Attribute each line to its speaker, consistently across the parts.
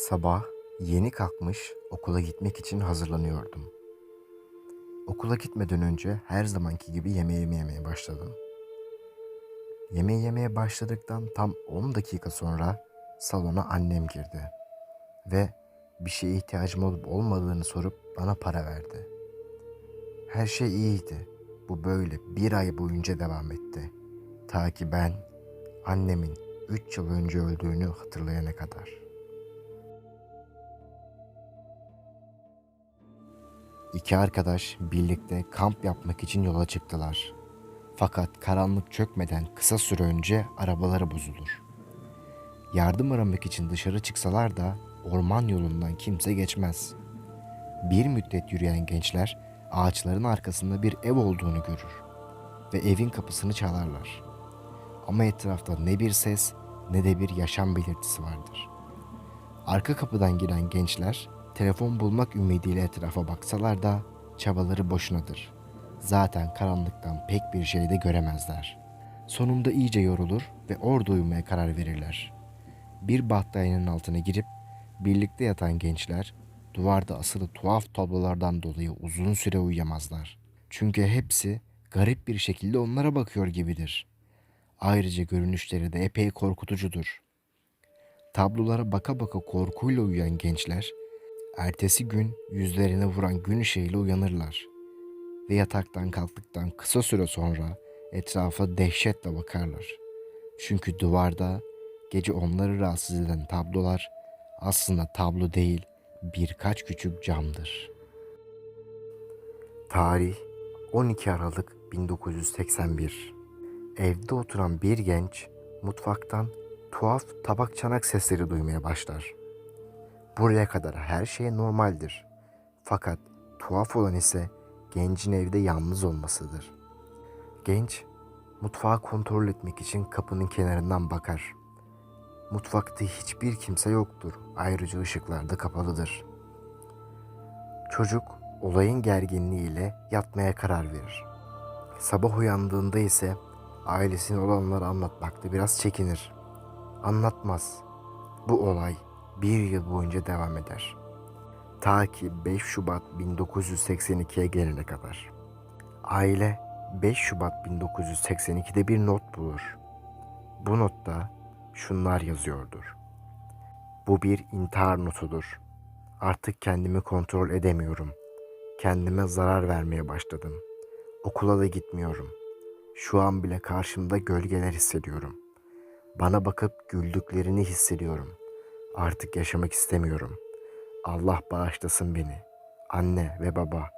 Speaker 1: Sabah yeni kalkmış okula gitmek için hazırlanıyordum. Okula gitmeden önce her zamanki gibi yemeğimi yemeye başladım. Yemeği yemeye başladıktan tam 10 dakika sonra salona annem girdi ve bir şeye ihtiyacım olup olmadığını sorup bana para verdi. Her şey iyiydi. Bu böyle bir ay boyunca devam etti. Ta ki ben annemin 3 yıl önce öldüğünü hatırlayana kadar. İki arkadaş birlikte kamp yapmak için yola çıktılar. Fakat karanlık çökmeden kısa süre önce arabaları bozulur. Yardım aramak için dışarı çıksalar da orman yolundan kimse geçmez. Bir müddet yürüyen gençler ağaçların arkasında bir ev olduğunu görür ve evin kapısını çalarlar. Ama etrafta ne bir ses ne de bir yaşam belirtisi vardır. Arka kapıdan giren gençler telefon bulmak ümidiyle etrafa baksalar da çabaları boşunadır. Zaten karanlıktan pek bir şey de göremezler. Sonunda iyice yorulur ve orada uyumaya karar verirler. Bir battaniyenin altına girip birlikte yatan gençler duvarda asılı tuhaf tablolardan dolayı uzun süre uyuyamazlar. Çünkü hepsi garip bir şekilde onlara bakıyor gibidir. Ayrıca görünüşleri de epey korkutucudur. Tablolara baka baka korkuyla uyuyan gençler, ertesi gün yüzlerine vuran gün ışığıyla uyanırlar. Ve yataktan kalktıktan kısa süre sonra etrafa dehşetle bakarlar. Çünkü duvarda gece onları rahatsız eden tablolar aslında tablo değil birkaç küçük camdır. Tarih 12 Aralık 1981 Evde oturan bir genç mutfaktan tuhaf tabak çanak sesleri duymaya başlar. Buraya kadar her şey normaldir. Fakat tuhaf olan ise gencin evde yalnız olmasıdır. Genç mutfağı kontrol etmek için kapının kenarından bakar. Mutfakta hiçbir kimse yoktur. Ayrıca ışıklar da kapalıdır. Çocuk olayın gerginliğiyle yatmaya karar verir. Sabah uyandığında ise ailesine olanları anlatmakta biraz çekinir. Anlatmaz. Bu olay bir yıl boyunca devam eder. Ta ki 5 Şubat 1982'ye gelene kadar. Aile 5 Şubat 1982'de bir not bulur. Bu notta şunlar yazıyordur. Bu bir intihar notudur. Artık kendimi kontrol edemiyorum. Kendime zarar vermeye başladım. Okula da gitmiyorum. Şu an bile karşımda gölgeler hissediyorum. Bana bakıp güldüklerini hissediyorum. Artık yaşamak istemiyorum. Allah bağışlasın beni. Anne ve baba,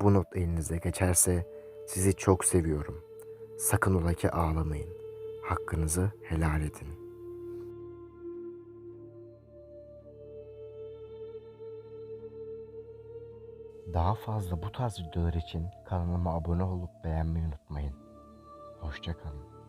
Speaker 1: bu not elinize geçerse sizi çok seviyorum. Sakın ola ki ağlamayın. Hakkınızı helal edin. Daha fazla bu tarz videolar için kanalıma abone olup beğenmeyi unutmayın. Hoşçakalın.